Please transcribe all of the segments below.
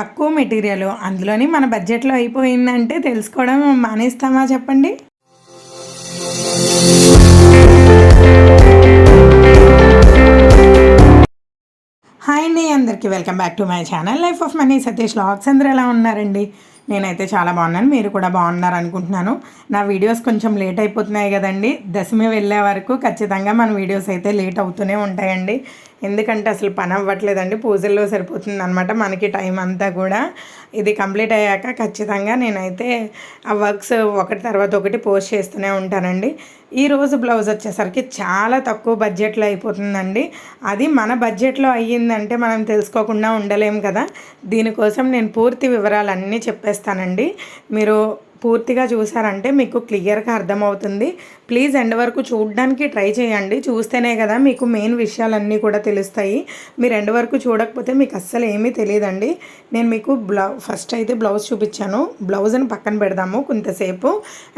తక్కువ మెటీరియల్ అందులోని మన బడ్జెట్లో అయిపోయిందంటే తెలుసుకోవడం మానేస్తామా చెప్పండి? హాయ్ అండి అందరికీ welcome back to my channel life of money. Satish logs అందరూ ఎలా ఉన్నారండి? నేనైతే చాలా బాగున్నాను మీరు కూడా బాగున్నారు అనుకుంటున్నాను. నా వీడియోస్ కొంచెం లేట్ అయిపోతున్నాయి కదండి. దశమి వెళ్ళే వరకు ఖచ్చితంగా మన వీడియోస్ అయితే లేట్ అవుతూనే ఉంటాయండి. ఎందుకంటే అసలు పని అవ్వట్లేదండి పూజల్లో సరిపోతుంది అనమాట మనకి టైం అంతా కూడా. ఇది కంప్లీట్ అయ్యాక ఖచ్చితంగా నేనైతే ఆ వర్క్స్ ఒకటి తర్వాత ఒకటి పోస్ట్ చేస్తూనే ఉంటానండి. ఈరోజు బ్లౌజ్ వచ్చేసరికి చాలా తక్కువ బడ్జెట్లో అయిపోతుందండి. అది మన బడ్జెట్లో అయ్యిందంటే మనం తెలుసుకోకుండా ఉండలేం కదా. దీనికోసం నేను పూర్తి వివరాలన్నీ చెప్పేస్తానండి. మీరు పూర్తిగా చూసారంటే మీకు క్లియర్గా అర్థమవుతుంది. ప్లీజ్ ఎండ్ వరకు చూడడానికి ట్రై చేయండి. చూస్తేనే కదా మీకు మెయిన్ విషయాలన్నీ కూడా తెలుస్తాయి. మీరు ఎండ్ వరకు చూడకపోతే మీకు అస్సలు ఏమీ తెలియదండి. నేను మీకు బ్లౌ ఫస్ట్ అయితే బ్లౌజ్ చూపించాను. బ్లౌజ్ని పక్కన పెడదాము కొంతసేపు.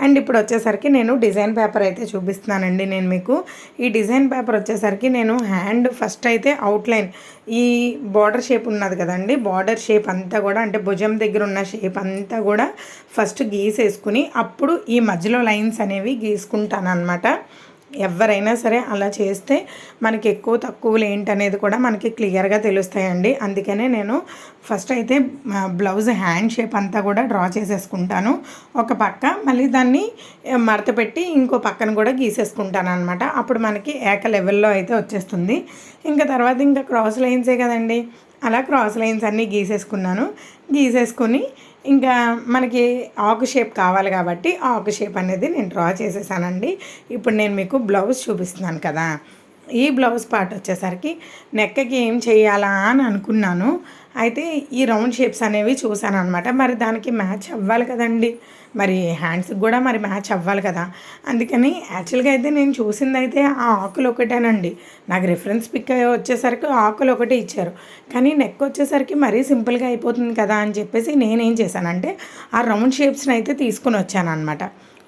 అండ్ ఇప్పుడు వచ్చేసరికి నేను డిజైన్ పేపర్ అయితే చూపిస్తున్నానండి నేను మీకు. ఈ డిజైన్ పేపర్ వచ్చేసరికి నేను హ్యాండ్ ఫస్ట్ అయితే అవుట్లైన్. ఈ బార్డర్ షేప్ ఉన్నది కదండి. బార్డర్ షేప్ అంతా కూడా అంటే భుజం దగ్గర ఉన్న షేప్ అంతా కూడా ఫస్ట్ గీసేసుకుని అప్పుడు ఈ మధ్యలో లైన్స్ అనేవి గీసుకుంటాను అనమాట ఎవరైనా సరే అలా చేస్తే మనకి ఎక్కువ తక్కువలు ఏంటనేది కూడా మనకి క్లియర్గా తెలుస్తాయండి. అందుకనే నేను ఫస్ట్ అయితే బ్లౌజ్ హ్యాండ్ షేప్ అంతా కూడా డ్రా చేసేసుకుంటాను. ఒక పక్క మళ్ళీ దాన్ని మడత పెట్టి ఇంకో పక్కన కూడా గీసేసుకుంటాను అనమాట అప్పుడు మనకి ఏక లెవెల్లో అయితే వచ్చేస్తుంది. ఇంకా తర్వాత ఇంకా క్రాస్ లైన్సే కదండి. అలా క్రాస్ లైన్స్ అన్నీ గీసేసుకున్నాను. గీసేసుకొని ఇంకా మనకి ఆకు షేప్ కావాలి కాబట్టి ఆకు షేప్ అనేది నేను డ్రా చేసేసానండి. ఇప్పుడు నేను మీకు బ్లౌజ్ చూపిస్తున్నాను కదా. ఈ బ్లౌజ్ పార్ట్ వచ్చేసరికి నెక్కకి ఏం చేయాలా అని అనుకున్నాను. అయితే ఈ రౌండ్ షేప్స్ అనేవి చూశాను అనమాట మరి దానికి మ్యాచ్ అవ్వాలి కదండి. మరి హ్యాండ్స్కి కూడా మరి మ్యాచ్ అవ్వాలి కదా. అందుకని యాక్చువల్గా అయితే నేను చూసింది అయితే ఆ ఆకులు ఒకటేనండి. నాకు రిఫరెన్స్ పిక్ వచ్చేసరికి ఆకులు ఒకటే ఇచ్చారు. కానీ నెక్ వచ్చేసరికి మరీ సింపుల్గా అయిపోతుంది కదా అని చెప్పేసి నేనేం చేశానంటే ఆ రౌండ్ షేప్స్ని అయితే తీసుకొని వచ్చాను అనమాట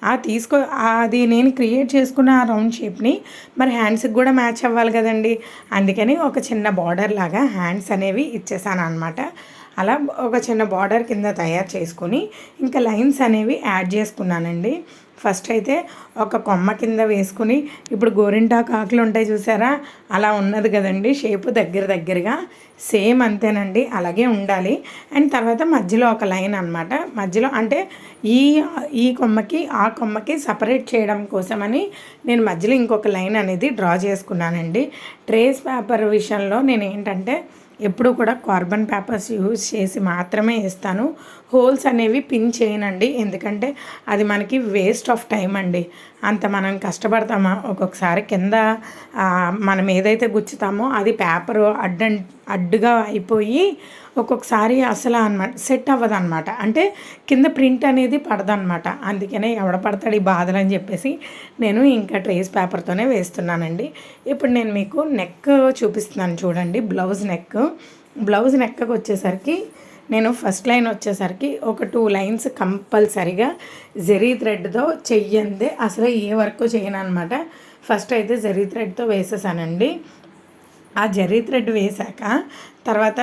ఆ తీసుకో అది నేను క్రియేట్ చేసుకున్న ఆ రౌండ్ షేప్ని మరి హ్యాండ్స్కి కూడా మ్యాచ్ అవ్వాలి కదండి. అందుకని ఒక చిన్న బార్డర్ లాగా హ్యాండ్స్ అనేవి ఇచ్చేసాను అనమాట అలా ఒక చిన్న బార్డర్ కింద తయారు చేసుకొని ఇంకా లైన్స్ అనేవి యాడ్ చేసుకున్నానండి. ఫస్ట్ అయితే ఒక కొమ్మ కింద వేసుకుని ఇప్పుడు గోరింటాకు ఆకులు ఉంటాయి చూసారా? అలా ఉన్నది కదండి షేప్ దగ్గర దగ్గరగా. సేమ్ అంతేనండి అలాగే ఉండాలి. అండ్ తర్వాత మధ్యలో ఒక లైన్ అనమాట మధ్యలో అంటే ఈ ఈ కొమ్మకి ఆ కొమ్మకి సపరేట్ చేయడం కోసమని నేను మధ్యలో ఇంకొక లైన్ అనేది డ్రా చేసుకున్నానండి. ట్రేస్ పేపర్ విషయంలో నేను ఏంటంటే ఎప్పుడు కూడా కార్బన్ పేపర్స్ యూజ్ చేసి మాత్రమే ఇస్తాను. హోల్స్ అనేవి పిన్ చేయనండి. ఎందుకంటే అది మనకి వేస్ట్ ఆఫ్ టైం అండి. అంత మనం కష్టపడతామా? ఒక్కొక్కసారి కింద మనం ఏదైతే గుచ్చుతామో అది పేపర్ అడ్డం అడ్డుగా అయిపోయి ఒక్కొక్కసారి అసలు అనమాట సెట్ అవ్వదు అనమాట అంటే కింద ప్రింట్ అనేది పడదనమాట అందుకనే ఎవడ పడతాడు ఈ బాధలు అని చెప్పేసి నేను ఇంకా ట్రేస్ పేపర్తోనే వేస్తున్నానండి. ఇప్పుడు నేను మీకు నెక్ చూపిస్తున్నాను చూడండి బ్లౌజ్ నెక్. బ్లౌజ్ నెక్కకు వచ్చేసరికి నేను ఫస్ట్ లైన్ వచ్చేసరికి ఒక టూ లైన్స్ కంపల్సరిగా జెరీ థ్రెడ్తో చెయ్యందే. అసలు ఏ వర్క్ చేయను అనమాట ఫస్ట్ అయితే జెరీ థ్రెడ్తో వేసేసానండి. ఆ జరీ థ్రెడ్ వేశాక తర్వాత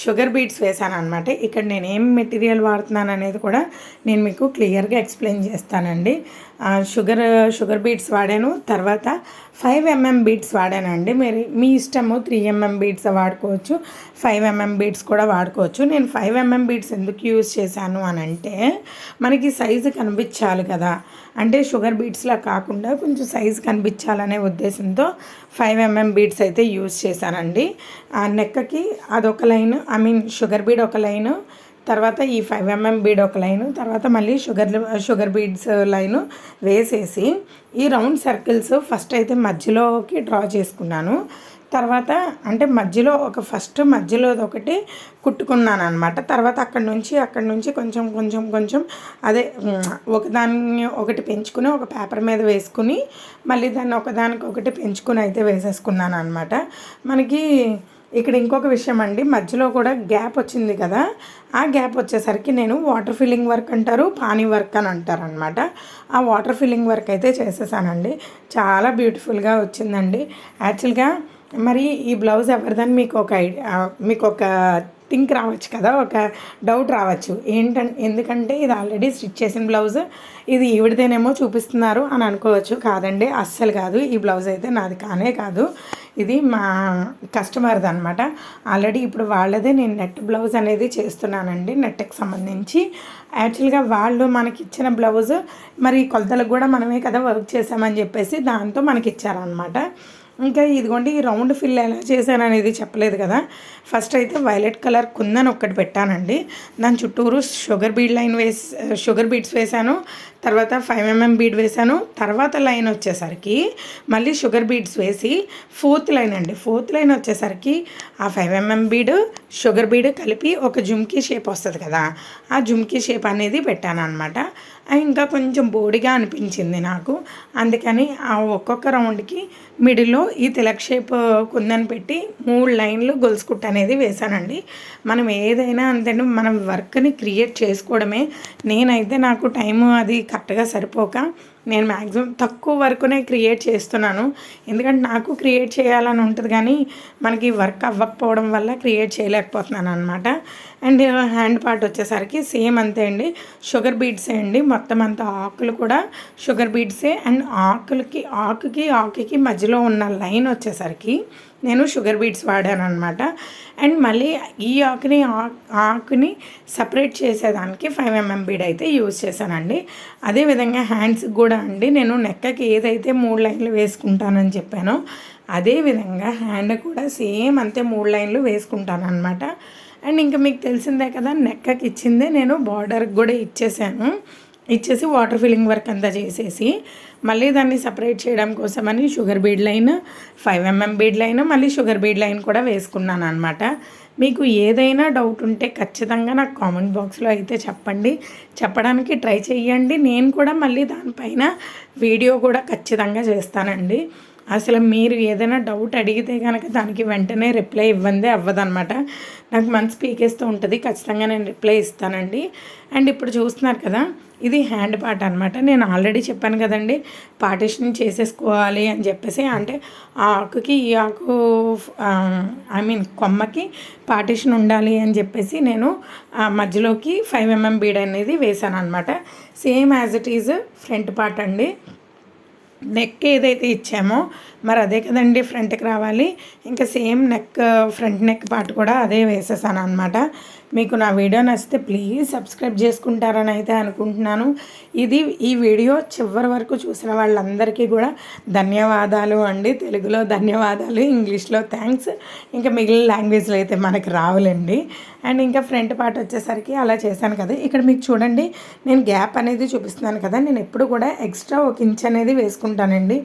షుగర్ బీట్స్ వేసాను అనమాట ఇక్కడ నేను ఏం మెటీరియల్ వాడుతున్నాను అనేది కూడా నేను మీకు క్లియర్గా ఎక్స్ప్లెయిన్ చేస్తానండి. షుగర్ షుగర్ బీట్స్ వాడాను. తర్వాత ఫైవ్ ఎంఎం బీట్స్ వాడానండి. మీరు మీ ఇష్టము త్రీ ఎంఎం బీట్స్ వాడుకోవచ్చు. ఫైవ్ ఎంఎం బీట్స్ కూడా వాడుకోవచ్చు. నేను ఫైవ్ ఎంఎం బీట్స్ ఎందుకు యూజ్ చేశాను అని అంటే మనకి సైజు కనిపించాలి కదా. అంటే షుగర్ బీట్స్లా కాకుండా కొంచెం సైజు కనిపించాలనే ఉద్దేశంతో ఫైవ్ ఎంఎం బీట్స్ అయితే యూజ్ చేశానండి. ఆ నెక్కకి అదొక line I mean sugar bead ఒక లైను తర్వాత ఈ ఫైవ్ ఎంఎం బీడ్ ఒక లైను తర్వాత మళ్ళీ షుగర్ షుగర్ బీడ్స్ లైను వేసేసి ఈ రౌండ్ సర్కిల్స్ ఫస్ట్ అయితే మధ్యలోకి డ్రా చేసుకున్నాను. తర్వాత అంటే మధ్యలో ఒక ఫస్ట్ మధ్యలో ఒకటి కుట్టుకున్నాను అనమాట తర్వాత అక్కడ నుంచి అక్కడ నుంచి కొంచెం కొంచెం కొంచెం అదే ఒకదాన్ని ఒకటి పెంచుకుని ఒక పేపర్ మీద వేసుకుని మళ్ళీ దాన్ని ఒకదానికి ఒకటి పెంచుకుని అయితే వేసేసుకున్నాను అనమాట మనకి ఇక్కడ ఇంకొక విషయం అండి మధ్యలో కూడా గ్యాప్ వచ్చింది కదా ఆ గ్యాప్ వచ్చేసరికి నేను వాటర్ ఫిల్లింగ్ వర్క్ అంటారు పానీ వర్క్ అని అంటారు అనమాట ఆ వాటర్ ఫిల్లింగ్ వర్క్ అయితే చేసేసానండి. చాలా బ్యూటిఫుల్గా వచ్చిందండి. యాక్చువల్గా మరి ఈ బ్లౌజ్ ఎవరిదని మీకు ఒక ఐడియా మీకు ఒక థింక్ రావచ్చు కదా ఒక డౌట్ రావచ్చు. ఏంటంటే ఎందుకంటే ఇది ఆల్రెడీ స్టిచ్ చేసిన బ్లౌజ్ ఇది ఈవిడితేనేమో చూపిస్తున్నారు అని అనుకోవచ్చు. కాదండి అస్సలు కాదు. ఈ బ్లౌజ్ అయితే నాది కానే కాదు. ఇది మా కస్టమర్ది అనమాట ఆల్రెడీ ఇప్పుడు వాళ్ళదే నేను నెట్ బ్లౌజ్ అనేది చేస్తున్నానండి నెట్కి సంబంధించి. యాక్చువల్గా వాళ్ళు మనకి ఇచ్చిన బ్లౌజ్ మరి కొలతలకు కూడా మనమే కదా వర్క్ చేసామని చెప్పేసి దాంతో మనకి ఇచ్చారనమాట ఇంకా ఇదిగోండి ఈ రౌండ్ ఫిల్ ఎలా చేశాను అనేది చెప్పలేదు కదా. ఫస్ట్ అయితే వైలెట్ కలర్ కుందని ఒక్కటి పెట్టానండి. దాని చుట్టూరు షుగర్ బీడ్ లైన్ వేసి షుగర్ బీడ్స్ వేశాను తర్వాత ఫైవ్ ఎంఎం బీడ్ వేశాను తర్వాత లైన్ వచ్చేసరికి మళ్ళీ షుగర్ బీడ్స్ వేసి ఫోర్త్ లైన్ అండి. ఫోర్త్ లైన్ వచ్చేసరికి ఆ five MM bead sugar bead కలిపి ఒక జుమ్కీ షేప్ వస్తుంది కదా. ఆ జుమ్కీ షేప్ అనేది పెట్టాను అనమాట ఇంకా కొంచెం బోడిగా అనిపించింది నాకు. అందుకని ఆ ఒక్కొక్క రౌండ్కి మిడిల్లో ఈ తిలక్ షేప్ కుందని పెట్టి మూడు లైన్లు గొలుసుకుట్ట అనేది వేశానండి. మనం ఏదైనా అంతే మనం వర్క్ని క్రియేట్ చేసుకోవడమే. నేనైతే నాకు టైము అది కరెక్ట్గా సరిపోక నేను మ్యాక్సిమం తక్కువ వర్క్నే క్రియేట్ చేస్తున్నాను. ఎందుకంటే నాకు క్రియేట్ చేయాలని ఉంటుంది కానీ మనకి వర్క్ అవ్వకపోవడం వల్ల క్రియేట్ చేయలేకపోతున్నాను అనమాట అండ్ హ్యాండ్ పార్ట్ వచ్చేసరికి సేమ్ అంతే అండి. షుగర్ బీడ్సే అండి. మొత్తం అంతా ఆకులు కూడా షుగర్ బీడ్సే అండ్ ఆకులకి ఆకుకి ఆకుకి మధ్యలో ఉన్న లైన్ వచ్చేసరికి నేను షుగర్ బీట్స్ వాడాను అనమాట అండ్ మళ్ళీ ఈ ఆకుని ఆకుని సపరేట్ చేసేదానికి ఫైవ్ ఎంఎం బీడ్ అయితే యూజ్ చేశానండి. అదేవిధంగా హ్యాండ్స్కి కూడా అండి. నేను నెక్కకి ఏదైతే మూడు లైన్లు వేసుకుంటానని చెప్పానో అదేవిధంగా హ్యాండ్ కూడా సేమ్ అంతే మూడు లైన్లు వేసుకుంటాను అనమాట అండ్ ఇంకా మీకు తెలిసిందే కదా నెక్కకి ఇచ్చిందే నేను బార్డర్కి కూడా ఇచ్చేసాను. ఇచ్చేసి వాటర్ ఫిల్లింగ్ వర్క్ అంతా చేసేసి మళ్ళీ దాన్ని సపరేట్ చేయడం కోసమని sugar bead line five MM bead line మళ్ళీ షుగర్ బీడ్ లైన్ కూడా వేసుకున్నాను అనమాట మీకు ఏదైనా డౌట్ ఉంటే ఖచ్చితంగా నాకు కామెంట్ బాక్స్లో అయితే చెప్పండి. చెప్పడానికి ట్రై చేయండి నేను కూడా మళ్ళీ దానిపైన వీడియో కూడా ఖచ్చితంగా చేస్తానండి. అసలు మీరు ఏదైనా డౌట్ అడిగితే కనుక దానికి వెంటనే రిప్లై ఇవ్వందే అవ్వదనమాట నాకు మంచి పీకేస్తూ ఉంటుంది. ఖచ్చితంగా నేను రిప్లై ఇస్తానండి. అండ్ ఇప్పుడు చూస్తున్నారు కదా ఇది హ్యాండ్ పార్ట్ అనమాట నేను ఆల్రెడీ చెప్పాను కదండి పార్టిషన్ చేసేసుకోవాలి అని చెప్పేసి. అంటే ఆ ఆకుకి ఈ ఆకు ఐ మీన్ కొమ్మకి పార్టిషన్ ఉండాలి అని చెప్పేసి నేను మధ్యలోకి ఫైవ్ ఎంఎం బీడ్ అనేది వేసాను అనమాట same as it is front part అండి. నెక్ ఏదైతే ఇచ్చామో మరి అదే కదండి ఫ్రంట్కి రావాలి. ఇంకా same neck front neck part కూడా అదే వేసేసాను అనమాట మీకు నా వీడియో నచ్చితే ప్లీజ్ సబ్స్క్రైబ్ చేసుకుంటారని అయితే అనుకుంటున్నాను. ఇది ఈ వీడియో చివరి వరకు చూసిన వాళ్ళందరికీ కూడా ధన్యవాదాలు అండి. తెలుగులో ధన్యవాదాలు ఇంగ్లీష్లో థ్యాంక్స్ ఇంకా మిగిలిన లాంగ్వేజ్లో అయితే మనకి రావులండి. అండ్ ఇంకా ఫ్రంట్ పార్ట్ వచ్చేసరికి అలా చేశాను కదా. ఇక్కడ మీకు చూడండి నేను గ్యాప్ అనేది చూపిస్తున్నాను కదా. నేను ఎప్పుడు కూడా ఎక్స్ట్రా ఒక ఇంచ్ అనేది వేసుకుంటానండి.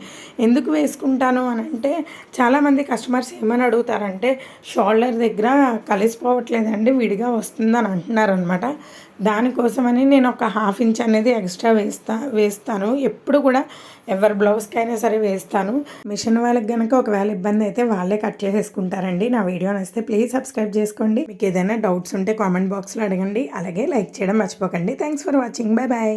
ఎందుకు వేసుకుంటాను అని అంటే చాలామంది కస్టమర్స్ ఏమని అడుగుతారంటే షోల్డర్ దగ్గర కలిసిపోవట్లేదండి విడిగా వస్తుందని అంటున్నారనమాట దానికోసమని నేను ఒక హాఫ్ ఇంచ్ అనేది ఎక్స్ట్రా వేస్తా వేస్తాను. ఎప్పుడు కూడా ఎవరి బ్లౌజ్కి అయినా సరే వేస్తాను. మిషన్ వాళ్ళకి కనుక ఒకవేళ ఇబ్బంది అయితే వాళ్ళే కట్ చేసేసుకుంటారండి. నా వీడియో నచ్చితే ప్లీజ్ సబ్స్క్రైబ్ చేసుకోండి. మీకు ఏదైనా డౌట్స్ ఉంటే కామెంట్ బాక్స్లో అడగండి. అలాగే లైక్ చేయడం మర్చిపోకండి. Thanks for watching. Bye bye.